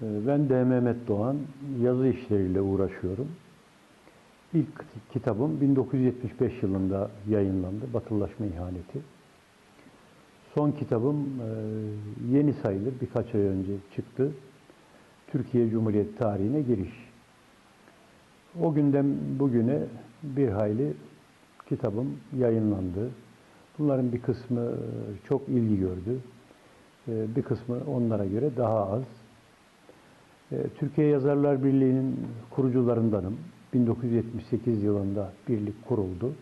Ben de Mehmet Doğan, yazı işleriyle uğraşıyorum. İlk kitabım 1975 yılında yayınlandı, Batılılaşma İhaneti. Son kitabım e, yeni sayılır, birkaç ay önce çıktı. Türkiye Cumhuriyeti tarihine giriş. O günden bugüne bir hayli kitabım yayınlandı. Bunların bir kısmı e, çok ilgi gördü. E, Bir kısmı onlara göre daha az. E, Türkiye Yazarlar Birliği'nin kurucularındanım. 1978 yılında birlik kuruldu.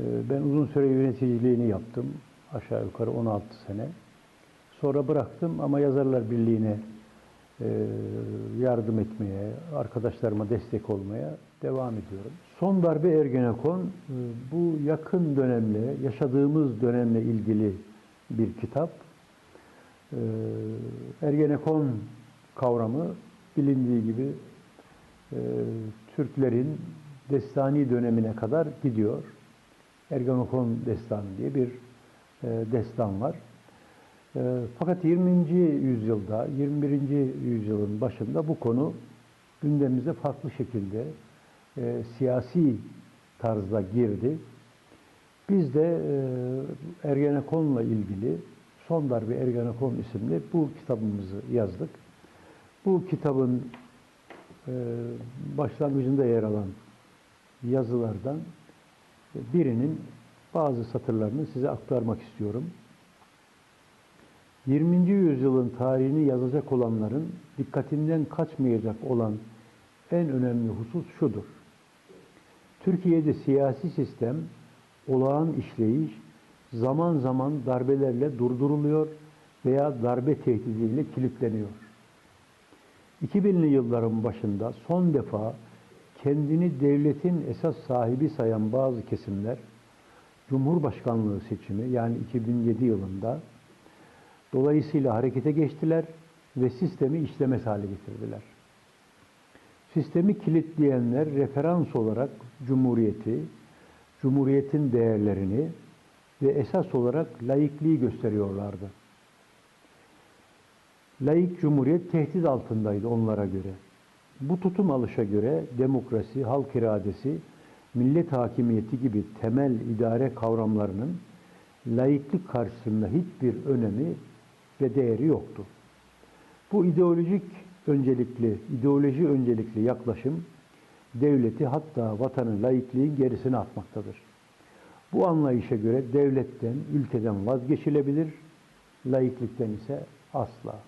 E, Ben uzun süre yöneticiliğini yaptım. Aşağı yukarı 16 sene. Sonra bıraktım ama Yazarlar Birliği'ne e, yardım etmeye, arkadaşlarıma destek olmaya devam ediyorum. Son darbe Ergenekon e, bu yakın dönemle, yaşadığımız dönemle ilgili bir kitap. E, Ergenekon kavramı bilindiği gibi e, Türklerin destani dönemine kadar gidiyor. Ergenekon destanı diye bir e, destan var. E, fakat 20. yüzyılda, 21. yüzyılın başında bu konu gündemimize farklı şekilde e, siyasi tarzda girdi. Biz de e, Ergenekon'la ilgili Son Darbe Ergenekon isimli bu kitabımızı yazdık. Bu kitabın e, başlangıcında yer alan yazılardan birinin bazı satırlarını size aktarmak istiyorum. 20. yüzyılın tarihini yazacak olanların dikkatinden kaçmayacak olan en önemli husus şudur. Türkiye'de siyasi sistem, olağan işleyiş zaman zaman darbelerle durduruluyor veya darbe tehdidiyle kilitleniyor. 2000'li yılların başında son defa kendini devletin esas sahibi sayan bazı kesimler Cumhurbaşkanlığı seçimi yani 2007 yılında dolayısıyla harekete geçtiler ve sistemi işlemez hale getirdiler. Sistemi kilitleyenler referans olarak Cumhuriyeti, Cumhuriyetin değerlerini ve esas olarak laikliği gösteriyorlardı. Laik Cumhuriyet tehdit altındaydı onlara göre. Bu tutum alışa göre demokrasi, halk iradesi, millet hakimiyeti gibi temel idare kavramlarının laiklik karşısında hiçbir önemi ve değeri yoktu. Bu ideolojik öncelikli, ideoloji öncelikli yaklaşım devleti hatta vatanın laikliğin gerisine atmaktadır. Bu anlayışa göre devletten, ülkeden vazgeçilebilir, laiklikten ise asla.